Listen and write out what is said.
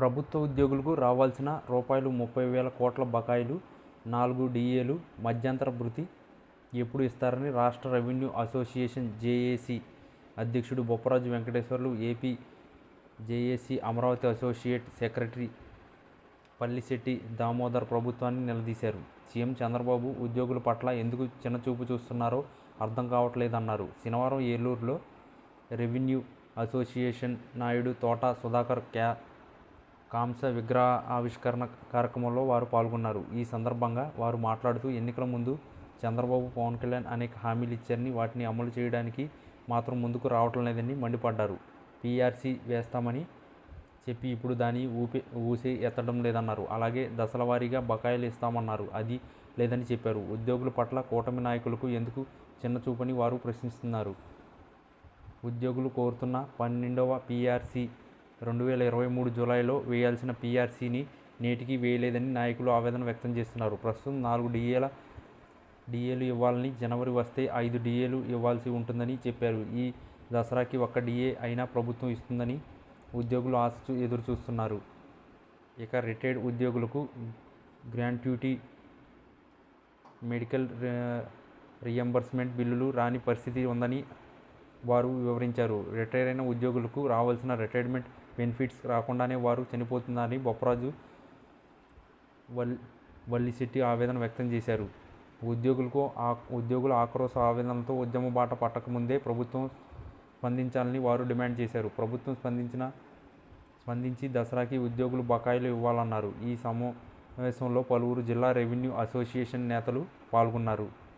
ప్రభుత్వ ఉద్యోగులకు రావాల్సిన రూపాయలు ముప్పై వేల కోట్ల బకాయిలు నాలుగు డిఏలు మధ్యంతర భృతి ఎప్పుడు ఇస్తారని రాష్ట్ర రెవెన్యూ అసోసియేషన్ జేఏసీ అధ్యక్షుడు Bopparaju Venkateswarlu AP JAC Amaravati associate secretary Pallisetti Damodar ప్రభుత్వాన్ని నిలదీశారు. సీఎం చంద్రబాబు ఉద్యోగుల పట్ల ఎందుకు చిన్నచూపు చూస్తున్నారో అర్థం కావట్లేదన్నారు. శనివారం ఏలూరులో రెవెన్యూ అసోసియేషన్ నాయుడు తోట సుధాకర్ క్యా కాంస విగ్రహ ఆవిష్కరణ కార్యక్రమంలో వారు పాల్గొన్నారు. ఈ సందర్భంగా వారు మాట్లాడుతూ ఎన్నికల ముందు చంద్రబాబు పవన్ కళ్యాణ్ అనేక హామీలు ఇచ్చారని వాటిని అమలు చేయడానికి మాత్రం ముందుకు రావటం లేదని మండిపడ్డారు. పీఆర్సీ వేస్తామని చెప్పి ఇప్పుడు దాని ఊపి ఊసి ఎత్తడం లేదన్నారు. అలాగే దశల వారీగా బకాయిలు ఇస్తామన్నారు. అది లేదని చెప్పారు. ఉద్యోగుల పట్ల కూటమి నాయకులకు ఎందుకు చిన్నచూపని వారు ప్రశ్నిస్తున్నారు. ఉద్యోగులు కోరుతున్న పన్నెండవ పీఆర్సీ రెండు వేల ఇరవై మూడు జూలైలో వేయాల్సిన పీఆర్సీని నేటికి వేయలేదని నాయకులు ఆవేదన వ్యక్తం చేస్తున్నారు. ప్రస్తుతం నాలుగు డిఏల డిఏలు ఇవ్వాలని జనవరి వస్తే ఐదు డిఏలు ఇవ్వాల్సి ఉంటుందని చెప్పారు. ఈ దసరాకి ఒక్క డిఏ అయినా ప్రభుత్వం ఇస్తుందని ఉద్యోగులు ఆశ ఎదురు చూస్తున్నారు ఇక రిటైర్డ్ ఉద్యోగులకు గ్రాంట్యూటీ మెడికల్ రి- రియంబర్స్మెంట్ బిల్లులు రాని పరిస్థితి ఉందని వారు వివరించారు. రిటైర్ అయిన ఉద్యోగులకు రావాల్సిన రిటైర్మెంట్ బెనిఫిట్స్ రాకుండానే వారు చనిపోతున్నారని బొప్పరాజు వల్ వల్లిశెట్టి ఆవేదన వ్యక్తం చేశారు. ఉద్యోగులకు ఆ ఉద్యోగుల ఆక్రోశ ఆవేదనతో ఉద్యమ బాట పట్టకముందే ప్రభుత్వం స్పందించాలని వారు డిమాండ్ చేశారు. ప్రభుత్వం స్పందించిన స్పందించి దసరాకి ఉద్యోగులు బకాయిలు ఇవ్వాలన్నారు. ఈ సమావేశంలో పలువురు జిల్లా రెవెన్యూ అసోసియేషన్ నేతలు పాల్గొన్నారు.